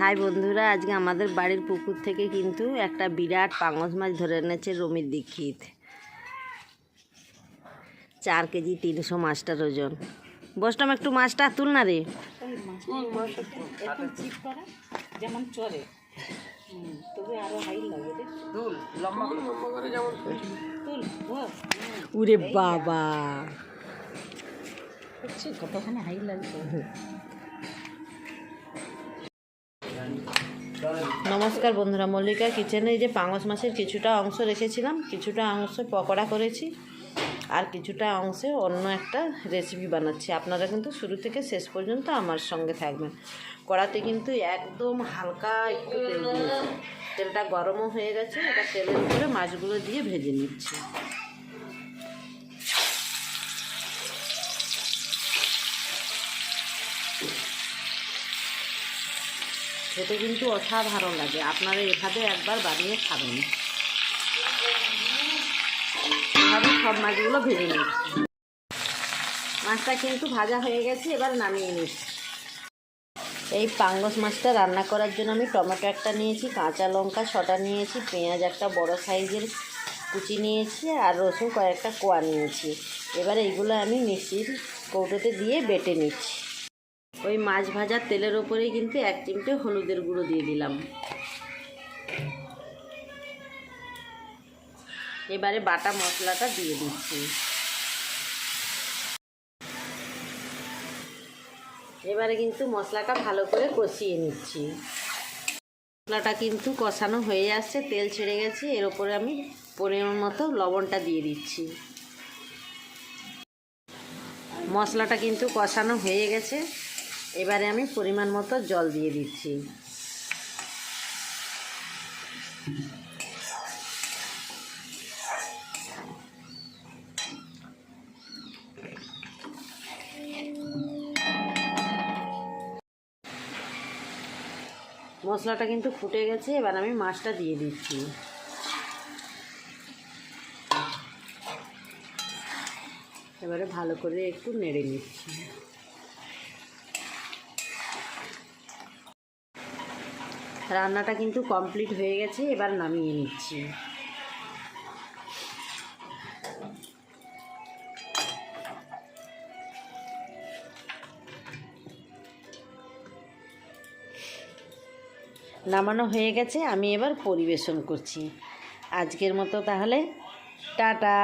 High বন্ধুরা আজকে আমাদের বাড়ির পুকুর থেকে কিন্তু একটা বিরাট পাঙস মাছ ধরে এনেছে রমির দীক্ষিত। চার কেজি তিনশো মাছটার ওজন। বসটাম একটু মাছটা তুল না রে। একটু চিপ করা যেমন চলে। হুম, তবে আরও হাই লাগে রে। তুল ও উরে বাবা। হচ্ছে হাই লাগছে। নমস্কার বন্ধুরা, মল্লিকা কিচেনে যে পাঙস মাছের কিছুটা অংশ রেখেছিলাম, কিছুটা অংশ পকোড়া করেছি, আর কিছুটা অংশে অন্য একটা রেসিপি বানাচ্ছি। আপনারা কিন্তু শুরু থেকে শেষ পর্যন্ত আমার সঙ্গে থাকবেন। কড়াতে কিন্তু একদম হালকা একটু তেল তেলটা গরমও হয়ে গেছে এটা তেলের উপরে মাছগুলো দিয়ে ভেজে নিচ্ছি। খেতে কিন্তু অসাধারণ লাগে। আপনারা এভাবে একবার বানিয়ে খাবেন। এভাবে সব মাছগুলো ভেজে নিচ্ছি। মাছটা কিন্তু ভাজা হয়ে গেছে, এবার নামিয়ে নিচ্ছি। এই পাঙ্গস মাছটা রান্না করার জন্য আমি টমেটো একটা নিয়েছি, কাঁচা লঙ্কা ছটা নিয়েছি, পেঁয়াজ একটা বড় সাইজের কুচি নিয়েছি, আর রসুন কয়েকটা কোয়া নিয়েছি। এবার এইগুলো আমি মিক্সির কৌটোতে দিয়ে বেটে নিচ্ছি। ওই মাছ ভাজার তেলের ওপরেই কিন্তু এক চিমটে হলুদের গুঁড়ো দিয়ে দিলাম। এবারে বাটা মশলাটা দিয়ে দিচ্ছি। এবারে কিন্তু মশলাটা ভালো করে কষিয়ে নিচ্ছি। মশলাটা কিন্তু কষানো হয়ে আসছে, তেল ছেড়ে গেছে, এর ওপরে আমি পরিমাণ মতো লবণটা দিয়ে দিচ্ছি। মশলাটা কিন্তু কষানো হয়ে গেছে। এবারে আমি পরিমাণ মতো জল দিয়ে দিচ্ছি। মশলাটা কিন্তু ফুটে গেছে, এবার আমি মাছটা দিয়ে দিচ্ছি। এবারে ভালো করে একটু নেড়ে নিচ্ছি। রান্নাটা কিন্তু কমপ্লিট হয়ে গেছে, এবার নামিয়ে নিচ্ছি। নামানো হয়ে গেছে, আমি এবার পরিবেশন করছি। আজকের মতো তাহলে, টাটা।